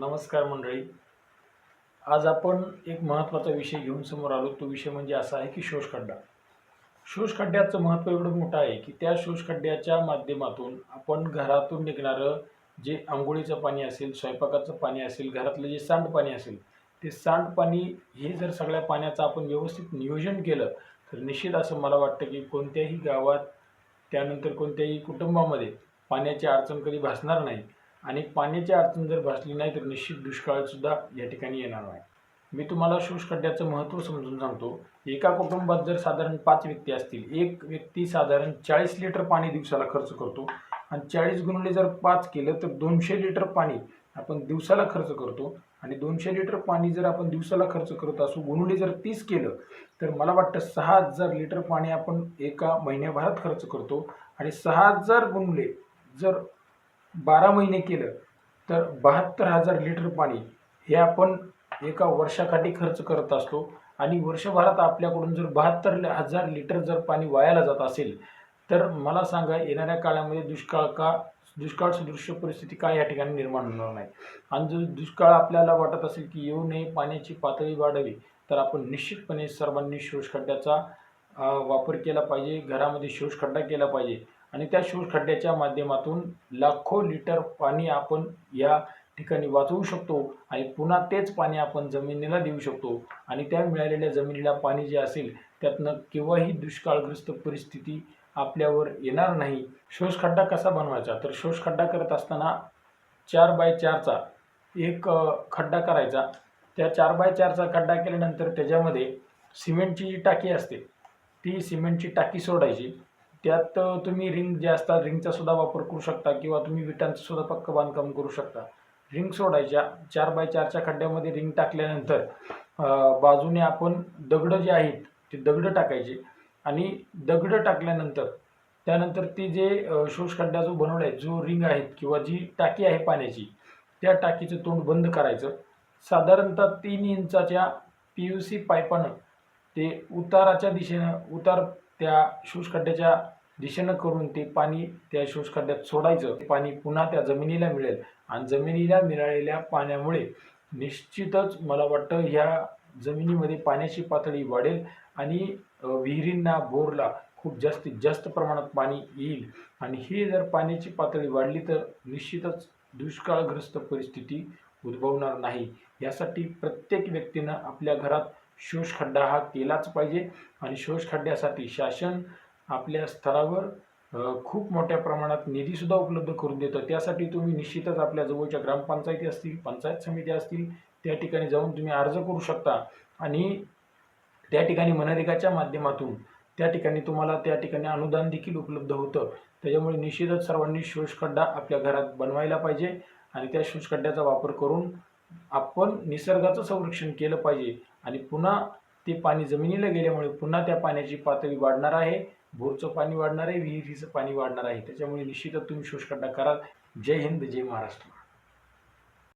नमस्कार मंडळी. आज आपण एक महत्त्वाचा विषय घेऊन समोर आलो. तो विषय म्हणजे असा आहे की शोषखड्डा. शोषखड्ड्याचं महत्त्व एवढं मोठं आहे की त्या शोषखड्ड्याच्या माध्यमातून आपण घरातून निघणारं जे आंघोळीचं पाणी असेल स्वयंपाकाचं पाणी असेल घरातलं जे सांडपाणी असेल ते सांडपाणी हे जर सगळ्या पाण्याचं आपण व्यवस्थित नियोजन केलं तर निश्चित असं मला वाटतं की कोणत्याही गावात त्यानंतर कोणत्याही कुटुंबामध्ये पाण्याची अडचण कधी भासणार नाही. आणि पाण्याची अडचण जर भासली नाही तर निश्चित दुष्काळसुद्धा या ठिकाणी येणार नाही. मी तुम्हाला शोषखड्ड्याचं महत्त्व समजून सांगतो. एका कुटुंबात जर साधारण पाच व्यक्ती असतील एक व्यक्ती साधारण चाळीस लिटर पाणी दिवसाला खर्च करतो आणि चाळीस गुणले जर पाच केलं तर दोनशे लिटर पाणी आपण दिवसाला खर्च करतो. आणि दोनशे लिटर पाणी जर आपण दिवसाला खर्च करत असू गुणले जर तीस केलं तर मला वाटतं सहा हजार लिटर पाणी आपण एका महिन्याभरात खर्च करतो. आणि सहा हजार गुणले जर बारा महिने केलं तर बहात्तर हजार लिटर पाणी हे आपण एका वर्षाकाठी खर्च करत असतो. आणि वर्षभरात आपल्याकडून जर बहात्तर हजार लिटर जर पाणी वायाला जात असेल तर मला सांगा येणाऱ्या काळामध्ये दुष्काळ का दुष्काळ सदृश्य परिस्थिती काय या ठिकाणी निर्माण होणार नाही? आणि जर दुष्काळ आपल्याला वाटत असेल की येऊ नये पाण्याची पातळी वाढावी तर आपण निश्चितपणे सर्वांनी शोषखड्ड्याचा वापर केला पाहिजे घरामध्ये शोषखड्डा केला पाहिजे. आणि त्या शोषखड्ड्याच्या माध्यमातून लाखो लिटर पाणी आपण या ठिकाणी वाचवू शकतो आणि पुन्हा तेच पाणी आपण जमिनीला देऊ शकतो. आणि त्या मिळालेल्या जमिनीला पाणी जे असेल त्यातनं केव्हाही दुष्काळग्रस्त परिस्थिती आपल्यावर येणार नाही. शोषखड्डा कसा बनवायचा? तर शोषखड्डा करत असताना चार बाय चारचा एक खड्डा करायचा. त्या चार बाय चारचा खड्डा केल्यानंतर त्याच्यामध्ये सिमेंटची जी टाकी असते. ती सिमेंटची टाकी सोडायची. त्यात तुम्ही रिंग जे असतात रिंगचा सुद्धा वापर करू शकता किंवा तुम्ही विटांचं सुद्धा पक्क बांधकाम करू शकता. रिंग सोडायच्या चार बाय चारच्या खड्ड्यामध्ये रिंग टाकल्यानंतर बाजूने आपण दगडं जे आहेत ते दगडं टाकायचे आणि दगडं टाकल्यानंतर त्यानंतर ती जे शोष खड्डा जो बनवला आहे जो रिंग आहेत किंवा जी टाकी आहे पाण्याची त्या टाकीचं तोंड बंद करायचं. साधारणतः तीन इंचाच्या पी यू सी पाईपानं ते उताराच्या दिशेनं उतार त्या शोषखड्ड्याच्या दिशेनं करून ते पाणी त्या शोषखड्ड्यात सोडायचं. ते पाणी पुन्हा त्या जमिनीला मिळेल. आणि जमिनीला मिळालेल्या पाण्यामुळे निश्चितच मला वाटतं ह्या जमिनीमध्ये पाण्याची पातळी वाढेल आणि विहिरींना बोरला खूप जास्तीत जास्त प्रमाणात पाणी येईल. आणि ही जर पाण्याची पातळी वाढली तर निश्चितच दुष्काळग्रस्त परिस्थिती उद्भवणार नाही. यासाठी प्रत्येक व्यक्तीनं आपल्या घरात शोषखड्डा हा केलाच पाहिजे. आणि शोषखड्ड्यासाठी शासन आपल्या स्तरावर खूप मोठ्या प्रमाणात निधीसुद्धा उपलब्ध करून देतं त्यासाठी तुम्ही निश्चितच आपल्या जवळच्या ग्रामपंचायती असतील पंचायत समित्या असतील त्या ठिकाणी जाऊन तुम्ही अर्ज करू शकता. आणि त्या ठिकाणी मनरेगाच्या माध्यमातून त्या ठिकाणी तुम्हाला त्या ठिकाणी अनुदान देखील उपलब्ध होतं. त्याच्यामुळे निश्चितच सर्वांनी शोषखड्डा आपल्या घरात बनवायला पाहिजे आणि त्या शोषखड्ड्याचा वापर करून आपण निसर्गाचं संरक्षण केलं पाहिजे. आणि पुन्हा ते पाणी जमिनीला गेल्यामुळे पुन्हा त्या पाण्याची पातळी वाढणार आहे. बोरचं पाणी वाढणार आहे विहिरीचं पाणी वाढणार आहे. त्याच्यामुळे निश्चितच तुम्ही शोषखड्डा कराल. जय हिंद जय महाराष्ट्र.